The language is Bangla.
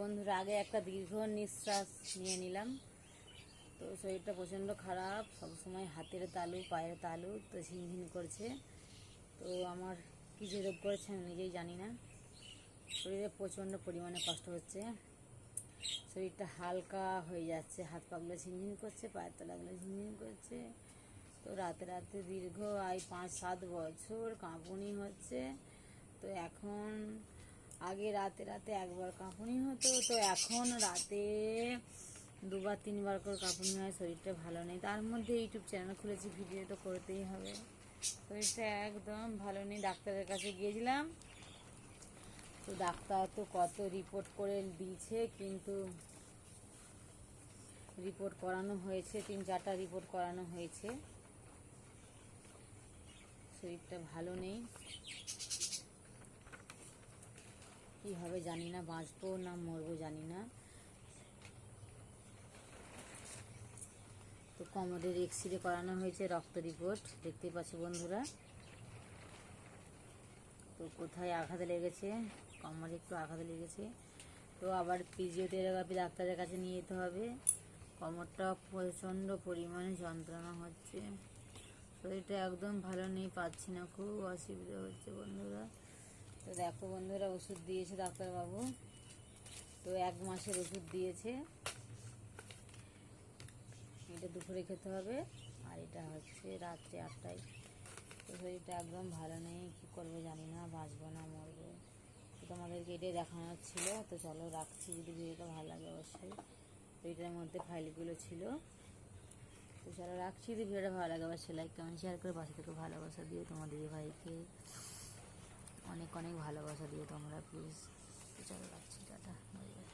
বন্ধুরা, আগে একটা দীর্ঘ নিঃশ্বাস নিয়ে নিলাম। তো শরীরটা প্রচণ্ড খারাপ সবসময় হাতের তালু, পায়ের তালু, তো ঝিনঝিন করছে। তো আমার কী যে রোগ করেছে আমি নিজেই জানি না। শরীরে প্রচণ্ড পরিমাণে কষ্ট হচ্ছে। শরীরটা হালকা হয়ে যাচ্ছে, হাত পাগুলো ঝিনঝিন করছে, পায়ের তলাগুলো ঝিনঝিন করছে। তো রাতে রাতে দীর্ঘ আয় পাঁচ সাত বছর কাঁপুনি হচ্ছে। তো এখন আগে রাতে রাতে একবার কাঁপুনি হতো, তো এখন রাতে দুবার, তিনবার করে কাঁপুনি হয়, শরীরটা ভালো নেই। তার মধ্যে ইউটিউব চ্যানেল খুলেছি, ভিডিও তো করতেই হবে। শরীরটা একদম ভালো নেই, ডাক্তারের কাছে গিয়েছিলাম। তো ডাক্তার তো কত রিপোর্ট করে দিয়েছে, কিন্তু রিপোর্ট করানো হয়েছে, তিন চারটা রিপোর্ট করানো হয়েছে। শরীরটা ভালো নেই। কি হবে জানি না, বাঁচবো না মরবো জানি না। তো কোমরের এক্সরে করানো হয়েছে রক্ত রিপোর্ট দেখতেই পাচ্ছি বন্ধুরা। তো কোথায় আঘাত লেগেছে? কোমরে একটু আঘাত লেগেছে। তো আবার ফিজিওথেরাপি ডাক্তারের কাছে নিয়ে যেতে হবে। কোমরটা প্রচণ্ড পরিমাণে যন্ত্রণা হচ্ছে। শরীরটা একদম ভালো নেই, পাচ্ছি না, খুব অসুবিধা হচ্ছে বন্ধুরা। তো দেখো বন্ধুরা, ওষুধ দিয়েছে ডাক্তারবাবু। তো এক মাসের ওষুধ দিয়েছে। এটা দুপুরে খেতে হবে। আর এটা হচ্ছে রাত্রে আটটায়। তো শরীরটা একদম ভালো নেই। কী করব জানি না, বাঁচবো না, মরবো। তো তোমাদেরকে এটাই দেখানোর ছিল। তো চলো রাখছি, যদি ভিডিওটা ভালো লাগে অবশ্যই। তো এটার মধ্যে ফাইলগুলো ছিল। তো চলো রাখছি, যদি ভিডিওটা ভালো লাগে অবশ্যই লাইক কমেন্ট শেয়ার করে বাসা থেকে ভালোবাসা দিও তোমাদের ভাইকে। অনেক অনেক ভালোবাসা দিও তোমরা প্লিজ তো চলো রাখছি টাটা। Bye bye